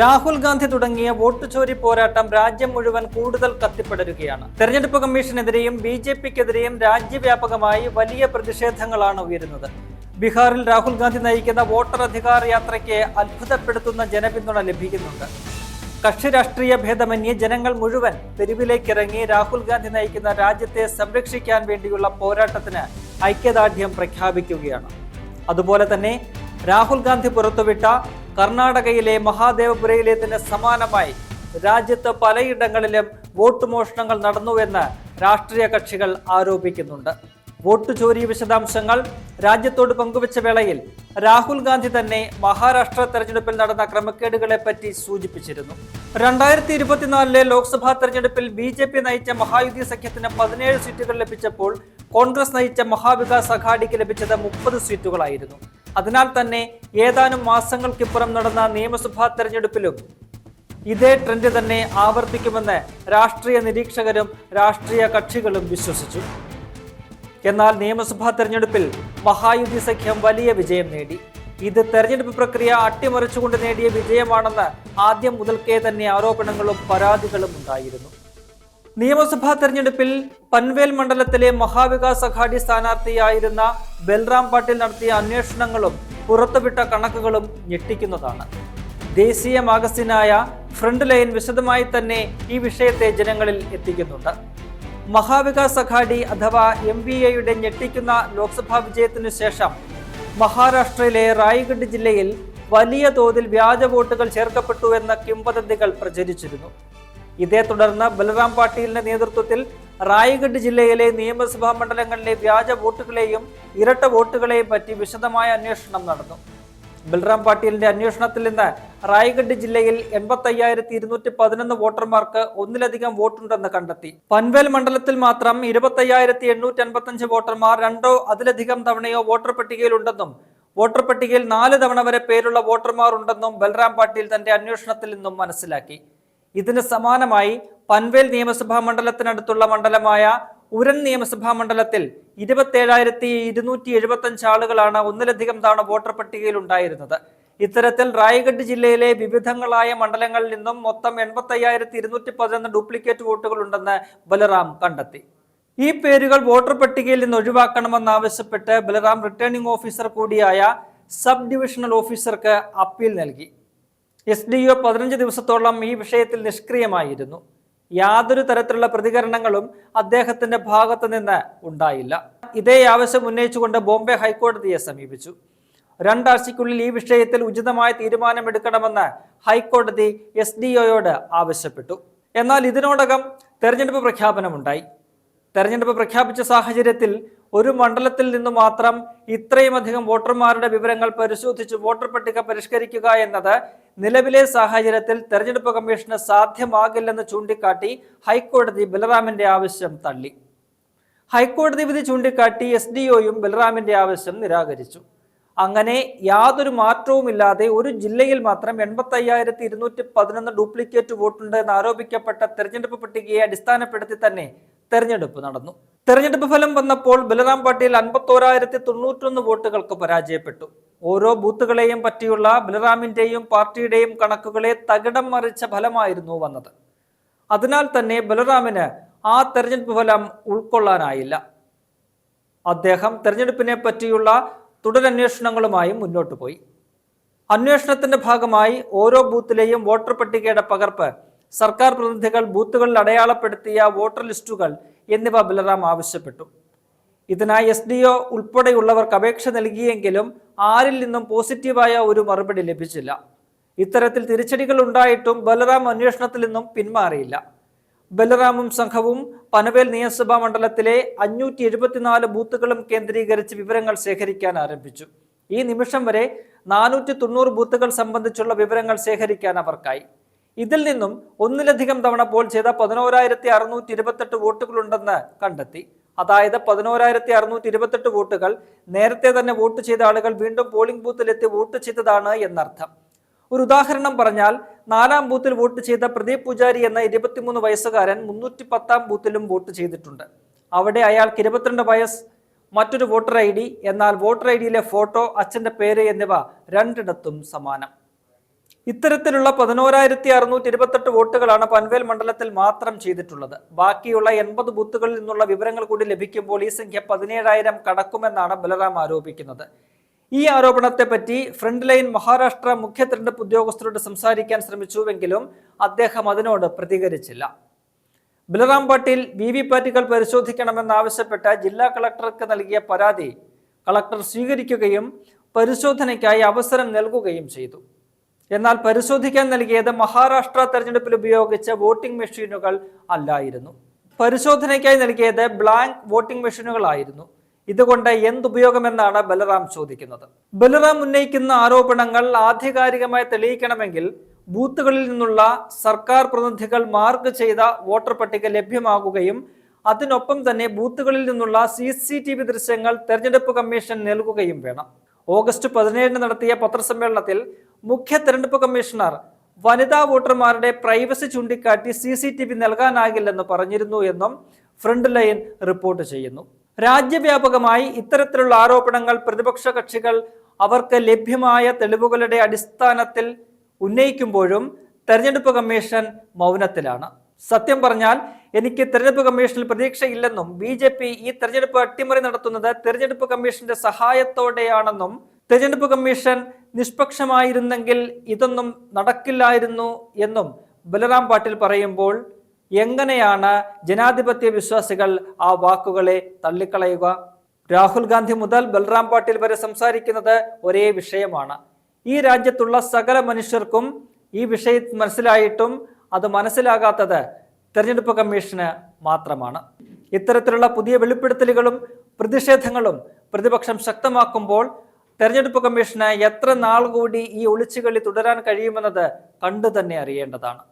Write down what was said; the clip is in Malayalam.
രാഹുൽ ഗാന്ധി തുടങ്ങിയ വോട്ട് ചോരി പോരാട്ടം രാജ്യം മുഴുവൻ കൂടുതൽ കത്തിപ്പടരുകയാണ്. തെരഞ്ഞെടുപ്പ് കമ്മീഷനെതിരെയും ബി ജെ പിക്കെതിരെയും രാജ്യവ്യാപകമായി വലിയ പ്രതിഷേധങ്ങളാണ് ഉയരുന്നത്. ബീഹാറിൽ രാഹുൽ ഗാന്ധി നയിക്കുന്ന വോട്ടർ അധികാർ യാത്രയ്ക്ക് അത്ഭുതപ്പെടുത്തുന്ന ജനപിന്തുണ ലഭിക്കുന്നുണ്ട്. കക്ഷി രാഷ്ട്രീയ ഭേദമന്യേ ജനങ്ങൾ മുഴുവൻ തെരുവിലേക്കിറങ്ങി രാഹുൽ ഗാന്ധി നയിക്കുന്ന രാജ്യത്തെ സംരക്ഷിക്കാൻ വേണ്ടിയുള്ള പോരാട്ടത്തിന് ഐക്യദാർഢ്യം പ്രഖ്യാപിക്കുകയാണ്. അതുപോലെ തന്നെ രാഹുൽ ഗാന്ധി പുറത്തുവിട്ട കർണാടകയിലെ മഹാദേവപുരയിലേതിന് സമാനമായി രാജ്യത്ത് പലയിടങ്ങളിലും വോട്ട് മോഷണങ്ങൾ നടന്നുവെന്ന് രാഷ്ട്രീയ കക്ഷികൾ ആരോപിക്കുന്നുണ്ട്. വോട്ട് ചോരി വിശദാംശങ്ങൾ രാജ്യത്തോട് പങ്കുവച്ച വേളയിൽ രാഹുൽ ഗാന്ധി തന്നെ മഹാരാഷ്ട്ര തെരഞ്ഞെടുപ്പിൽ നടന്ന ക്രമക്കേടുകളെ പറ്റി സൂചിപ്പിച്ചിരുന്നു. രണ്ടായിരത്തി ഇരുപത്തിനാലിലെ ലോക്സഭാ തെരഞ്ഞെടുപ്പിൽ ബി ജെ പി നയിച്ച മഹായുതി സഖ്യത്തിന് പതിനേഴ് സീറ്റുകൾ ലഭിച്ചപ്പോൾ കോൺഗ്രസ് നയിച്ച മഹാവികാസ് അഘാഡിക്ക് ലഭിച്ചത് മുപ്പത് സീറ്റുകളായിരുന്നു. അതിനാൽ തന്നെ ഏതാനും മാസങ്ങൾക്കിപ്പുറം നടന്ന നിയമസഭാ തെരഞ്ഞെടുപ്പിലും ഇതേ ട്രെൻഡ് തന്നെ ആവർത്തിക്കുമെന്ന് രാഷ്ട്രീയ നിരീക്ഷകരും രാഷ്ട്രീയ കക്ഷികളും വിശ്വസിച്ചു. എന്നാൽ നിയമസഭാ തെരഞ്ഞെടുപ്പിൽ മഹായുതി സഖ്യം വലിയ വിജയം നേടി. ഇത് തെരഞ്ഞെടുപ്പ് പ്രക്രിയ അട്ടിമറിച്ചുകൊണ്ട് നേടിയ വിജയമാണെന്ന് ആദ്യം മുതൽക്കേ തന്നെ ആരോപണങ്ങളും പരാതികളും ഉണ്ടായിരുന്നു. നിയമസഭാ തെരഞ്ഞെടുപ്പിൽ പൻവേൽ മണ്ഡലത്തിലെ മഹാവികാസ് അഘാടി സ്ഥാനാർത്ഥിയായിരുന്ന ബൽറാം പാട്ടീൽ നടത്തിയ അന്വേഷണങ്ങളും പുറത്തുവിട്ട കണക്കുകളും ഞെട്ടിക്കുന്നതാണ്. ദേശീയ മാഗസിനായ ഫ്രണ്ട് ലൈൻ വിശദമായി തന്നെ ഈ വിഷയത്തെ ജനങ്ങളിൽ എത്തിക്കുന്നുണ്ട്. മഹാവികാസ് അഘാടി അഥവാ എം ബി എയുടെ ഞെട്ടിക്കുന്ന ലോക്സഭാ വിജയത്തിനു ശേഷം മഹാരാഷ്ട്രയിലെ റായ്ഗഡ് ജില്ലയിൽ വലിയ തോതിൽ വ്യാജ വോട്ടുകൾ ചേർക്കപ്പെട്ടു എന്ന കിംവദന്തികൾ പ്രചരിച്ചിരുന്നു. ഇതേ തുടർന്ന് ബലറാം പാട്ടീലിന്റെ നേതൃത്വത്തിൽ റായ്ഗഡ് ജില്ലയിലെ നിയമസഭാ മണ്ഡലങ്ങളിലെ വ്യാജ വോട്ടുകളെയും ഇരട്ട വോട്ടുകളെയും പറ്റി വിശദമായ അന്വേഷണം നടന്നു. ബൽറാം പാട്ടീലിന്റെ അന്വേഷണത്തിൽ നിന്ന് റായ്ഗഡ് ജില്ലയിൽ എൺപത്തി അയ്യായിരത്തി ഇരുന്നൂറ്റി പതിനൊന്ന് വോട്ടർമാർക്ക് ഒന്നിലധികം വോട്ടുണ്ടെന്ന് കണ്ടെത്തി. പൻവേൽ മണ്ഡലത്തിൽ മാത്രം ഇരുപത്തി അയ്യായിരത്തി എണ്ണൂറ്റി അൻപത്തഞ്ച് വോട്ടർമാർ രണ്ടോ അതിലധികം തവണയോ വോട്ടർ പട്ടികയിലുണ്ടെന്നും വോട്ടർ പട്ടികയിൽ നാല് തവണ വരെ പേരുള്ള വോട്ടർമാർ ഉണ്ടെന്നും ബൽറാം പാട്ടീൽ തന്റെ അന്വേഷണത്തിൽ നിന്നും മനസ്സിലാക്കി. ഇതിന് സമാനമായി പൻവേൽ നിയമസഭാ മണ്ഡലത്തിനടുത്തുള്ള മണ്ഡലമായ ഉരൻ നിയമസഭാ മണ്ഡലത്തിൽ ഇരുപത്തേഴായിരത്തി ഇരുന്നൂറ്റി എഴുപത്തി അഞ്ച് ആളുകളാണ് ഒന്നിലധികം തവണ വോട്ടർ പട്ടികയിൽ ഉണ്ടായിരുന്നത്. ഇത്തരത്തിൽ റായ്ഗഡ് ജില്ലയിലെ വിവിധങ്ങളായ മണ്ഡലങ്ങളിൽ നിന്നും മൊത്തം എൺപത്തി അയ്യായിരത്തി ഇരുന്നൂറ്റി പതിനൊന്ന് ഡ്യൂപ്ലിക്കേറ്റ് വോട്ടുകൾ ഉണ്ടെന്ന് ബലറാം കണ്ടെത്തി. ഈ പേരുകൾ വോട്ടർ പട്ടികയിൽ നിന്ന് ഒഴിവാക്കണമെന്നാവശ്യപ്പെട്ട് ബലറാം റിട്ടേണിംഗ് ഓഫീസർ കൂടിയായ സബ് ഡിവിഷണൽ ഓഫീസർക്ക് അപ്പീൽ നൽകി. എസ് ഡി ഒ പതിനഞ്ച് ദിവസത്തോളം ഈ വിഷയത്തിൽ നിഷ്ക്രിയമായിരുന്നു. യാതൊരു തരത്തിലുള്ള പ്രതികരണങ്ങളും അദ്ദേഹത്തിന്റെ ഭാഗത്തു നിന്ന് ഉണ്ടായില്ല. ഇതേ ആവശ്യം ഉന്നയിച്ചുകൊണ്ട് ബോംബെ ഹൈക്കോടതിയെ സമീപിച്ചു. രണ്ടാഴ്ചയ്ക്കുള്ളിൽ ഈ വിഷയത്തിൽ ഉചിതമായ തീരുമാനമെടുക്കണമെന്ന് ഹൈക്കോടതി എസ് ഡി ഒയോട് ആവശ്യപ്പെട്ടു. എന്നാൽ ഇതിനോടകം തെരഞ്ഞെടുപ്പ് പ്രഖ്യാപനമുണ്ടായി. തെരഞ്ഞെടുപ്പ് പ്രഖ്യാപിച്ച സാഹചര്യത്തിൽ ഒരു മണ്ഡലത്തിൽ നിന്ന് മാത്രം ഇത്രയും അധികം വോട്ടർമാരുടെ വിവരങ്ങൾ പരിശോധിച്ച് വോട്ടർ പട്ടിക പരിഷ്കരിക്കുക എന്നത് നിലവിലെ സാഹചര്യത്തിൽ തെരഞ്ഞെടുപ്പ് കമ്മീഷന് സാധ്യമാകില്ലെന്ന് ചൂണ്ടിക്കാട്ടി ഹൈക്കോടതി ബലറാമിന്റെ ആവശ്യം തള്ളി. ഹൈക്കോടതി വിധി ചൂണ്ടിക്കാട്ടി എസ് ഡി ഒയും ബലറാമിന്റെ ആവശ്യം നിരാകരിച്ചു. അങ്ങനെ യാതൊരു മാറ്റവുമില്ലാതെ ഒരു ജില്ലയിൽ മാത്രം എൺപത്തി അയ്യായിരത്തി ഇരുന്നൂറ്റി പതിനൊന്ന് ഡ്യൂപ്ലിക്കേറ്റ് വോട്ടുണ്ട് എന്ന് ആരോപിക്കപ്പെട്ട തെരഞ്ഞെടുപ്പ് പട്ടികയെ അടിസ്ഥാനപ്പെടുത്തി തന്നെ തെരഞ്ഞെടുപ്പ് നടന്നു. തെരഞ്ഞെടുപ്പ് ഫലം വന്നപ്പോൾ ബലറാം പാട്ടീൽ അൻപത്തോരായിരത്തി തൊണ്ണൂറ്റൊന്ന് വോട്ടുകൾക്ക് പരാജയപ്പെട്ടു. ഓരോ ബൂത്തുകളെയും പറ്റിയുള്ള ബലറാമിന്റെയും പാർട്ടിയുടെയും കണക്കുകളെ തകിടം മറിച്ച ഫലമായിരുന്നു വന്നത്. അതിനാൽ തന്നെ ബലറാമിന് ആ തെരഞ്ഞെടുപ്പ് ഫലം ഉൾക്കൊള്ളാനായില്ല. അദ്ദേഹം തെരഞ്ഞെടുപ്പിനെ പറ്റിയുള്ള തുടരന്വേഷണങ്ങളുമായും മുന്നോട്ട് പോയി അന്വേഷണത്തിന്റെ ഭാഗമായി ഓരോ ബൂത്തിലെയും വോട്ടർ പട്ടികയുടെ പകർപ്പ് സർക്കാർ പ്രതിനിധികൾ ബൂത്തുകളിൽ അടയാളപ്പെടുത്തിയ വോട്ടർ ലിസ്റ്റുകൾ എന്നിവ ബലറാം ആവശ്യപ്പെട്ടു. ഇതിനായി എസ് ഡി ഒ ഉൾപ്പെടെയുള്ളവർക്ക് അപേക്ഷ നൽകിയെങ്കിലും ആരിൽ നിന്നും പോസിറ്റീവായ ഒരു മറുപടി ലഭിച്ചില്ല. ഇത്തരത്തിൽ തിരിച്ചടികൾ ഉണ്ടായിട്ടും ബലറാം അന്വേഷണത്തിൽ നിന്നും പിന്മാറിയില്ല. ബലറാമും സംഘവും പനവേൽ നിയമസഭാ മണ്ഡലത്തിലെ അഞ്ഞൂറ്റി എഴുപത്തിനാല് ബൂത്തുകളും കേന്ദ്രീകരിച്ച് വിവരങ്ങൾ ശേഖരിക്കാൻ ആരംഭിച്ചു. ഈ നിമിഷം വരെ നാനൂറ്റി തൊണ്ണൂറ് ബൂത്തുകൾ സംബന്ധിച്ചുള്ള വിവരങ്ങൾ ശേഖരിക്കാൻ അവർക്കായി. ഇതിൽ നിന്നും ഒന്നിലധികം തവണ പോൾ ചെയ്ത പതിനോരായിരത്തി അറുന്നൂറ്റി ഇരുപത്തെട്ട് വോട്ടുകളുണ്ടെന്ന് കണ്ടെത്തി. അതായത് പതിനോരായിരത്തി അറുന്നൂറ്റി ഇരുപത്തെട്ട് വോട്ടുകൾ നേരത്തെ തന്നെ വോട്ട് ചെയ്ത ആളുകൾ വീണ്ടും പോളിംഗ് ബൂത്തിലെത്തി വോട്ട് ചെയ്തതാണ് എന്നർത്ഥം. ഒരു ഉദാഹരണം പറഞ്ഞാൽ നാലാം ബൂത്തിൽ വോട്ട് ചെയ്ത പ്രദീപ് പൂജാരി എന്ന ഇരുപത്തിമൂന്ന് വയസ്സുകാരൻ മുന്നൂറ്റി പത്താം ബൂത്തിലും വോട്ട് ചെയ്തിട്ടുണ്ട്. അവിടെ അയാൾക്ക് ഇരുപത്തിരണ്ട് വയസ്സ്. മറ്റൊരു വോട്ടർ ഐ ഡി എന്നാൽ വോട്ടർ ഐ ഡിയിലെ ഫോട്ടോ അച്ഛന്റെ പേര് എന്നിവ രണ്ടിടത്തും സമാനം. ഇത്തരത്തിലുള്ള പതിനോരായിരത്തി അറുന്നൂറ്റി ഇരുപത്തെട്ട് വോട്ടുകളാണ് പൻവേൽ മണ്ഡലത്തിൽ മാത്രം ചെയ്തിട്ടുള്ളത്. ബാക്കിയുള്ള എൺപത് ബൂത്തുകളിൽ നിന്നുള്ള വിവരങ്ങൾ കൂടി ലഭിക്കുമ്പോൾ ഈ സംഖ്യ പതിനേഴായിരം കടക്കുമെന്നാണ് ബലറാം ആരോപിക്കുന്നത്. ഈ ആരോപണത്തെ പറ്റി ഫ്രണ്ട് ലൈൻ മഹാരാഷ്ട്ര മുഖ്യ തെരഞ്ഞെടുപ്പ് ഉദ്യോഗസ്ഥരോട് സംസാരിക്കാൻ ശ്രമിച്ചുവെങ്കിലും അദ്ദേഹം അതിനോട് പ്രതികരിച്ചില്ല. ബലറാം പാട്ടീൽ വി വി പാറ്റുകൾ പരിശോധിക്കണമെന്നാവശ്യപ്പെട്ട് ജില്ലാ കളക്ടർക്ക് നൽകിയ പരാതി കളക്ടർ സ്വീകരിക്കുകയും പരിശോധനയ്ക്കായി അവസരം നൽകുകയും ചെയ്തു. എന്നാൽ പരിശോധിക്കാൻ നൽകിയത് മഹാരാഷ്ട്ര തെരഞ്ഞെടുപ്പിൽ ഉപയോഗിച്ച വോട്ടിംഗ് മെഷീനുകൾ അല്ലായിരുന്നു. പരിശോധനയ്ക്കായി നൽകിയത് ബ്ലാങ്ക് വോട്ടിംഗ് മെഷീനുകളായിരുന്നു. ഇതുകൊണ്ട് എന്തുപയോഗമെന്നാണ് ബലറാം ചോദിക്കുന്നത്. ബലറാം ഉന്നയിക്കുന്ന ആരോപണങ്ങൾ ആധികാരികമായി തെളിയിക്കണമെങ്കിൽ ബൂത്തുകളിൽ നിന്നുള്ള സർക്കാർ പ്രതിനിധികൾ മാർക്ക് ചെയ്ത വോട്ടർ പട്ടിക ലഭ്യമാകുകയും അതിനൊപ്പം തന്നെ ബൂത്തുകളിൽ നിന്നുള്ള സി സി ടി വി ദൃശ്യങ്ങൾ തെരഞ്ഞെടുപ്പ് കമ്മീഷൻ നൽകുകയും വേണം. ഓഗസ്റ്റ് പതിനേഴിന് നടത്തിയ പത്രസമ്മേളനത്തിൽ മുഖ്യ തെരഞ്ഞെടുപ്പ് കമ്മീഷണർ വനിതാ വോട്ടർമാരുടെ പ്രൈവസി ചൂണ്ടിക്കാട്ടി സി സി ടി വി നൽകാനാകില്ലെന്ന് പറഞ്ഞിരുന്നു എന്നും ഫ്രണ്ട് ലൈൻ റിപ്പോർട്ട് ചെയ്യുന്നു. രാജ്യവ്യാപകമായി ഇത്തരത്തിലുള്ള ആരോപണങ്ങൾ പ്രതിപക്ഷ കക്ഷികൾ അവർക്ക് ലഭ്യമായ തെളിവുകളുടെ അടിസ്ഥാനത്തിൽ ഉന്നയിക്കുമ്പോഴും തെരഞ്ഞെടുപ്പ് കമ്മീഷൻ മൗനത്തിലാണ്. സത്യം പറഞ്ഞാൽ എനിക്ക് തെരഞ്ഞെടുപ്പ് കമ്മീഷനിൽ പ്രതീക്ഷയില്ലെന്നും ബി ജെ പി ഈ തെരഞ്ഞെടുപ്പ് അട്ടിമറി നടത്തുന്നത് തെരഞ്ഞെടുപ്പ് കമ്മീഷന്റെ സഹായത്തോടെയാണെന്നും തെരഞ്ഞെടുപ്പ് കമ്മീഷൻ നിഷ്പക്ഷമായിരുന്നെങ്കിൽ ഇതൊന്നും നടക്കില്ലായിരുന്നു എന്നും ബലറാം പാട്ടിൽ പറയുമ്പോൾ എങ്ങനെയാണ് ജനാധിപത്യ വിശ്വാസികൾ ആ വാക്കുകളെ തള്ളിക്കളയുക? രാഹുൽ ഗാന്ധി മുതൽ ബൽറാം പാട്ടീൽ വരെ സംസാരിക്കുന്നത് ഒരേ വിഷയമാണ്. ഈ രാജ്യത്തുള്ള സകല മനുഷ്യർക്കും ഈ വിഷയം മനസ്സിലായിട്ടും അത് മനസ്സിലാകാത്തത് തെരഞ്ഞെടുപ്പ് കമ്മീഷന് മാത്രമാണ്. ഇത്തരത്തിലുള്ള പുതിയ വെളിപ്പെടുത്തലുകളും പ്രതിഷേധങ്ങളും പ്രതിപക്ഷം ശക്തമാക്കുമ്പോൾ തെരഞ്ഞെടുപ്പ് കമ്മീഷന് എത്ര നാൾ കൂടി ഈ ഒളിച്ചുകളി തുടരാൻ കഴിയുമെന്നത് കണ്ടു തന്നെ അറിയേണ്ടതാണ്.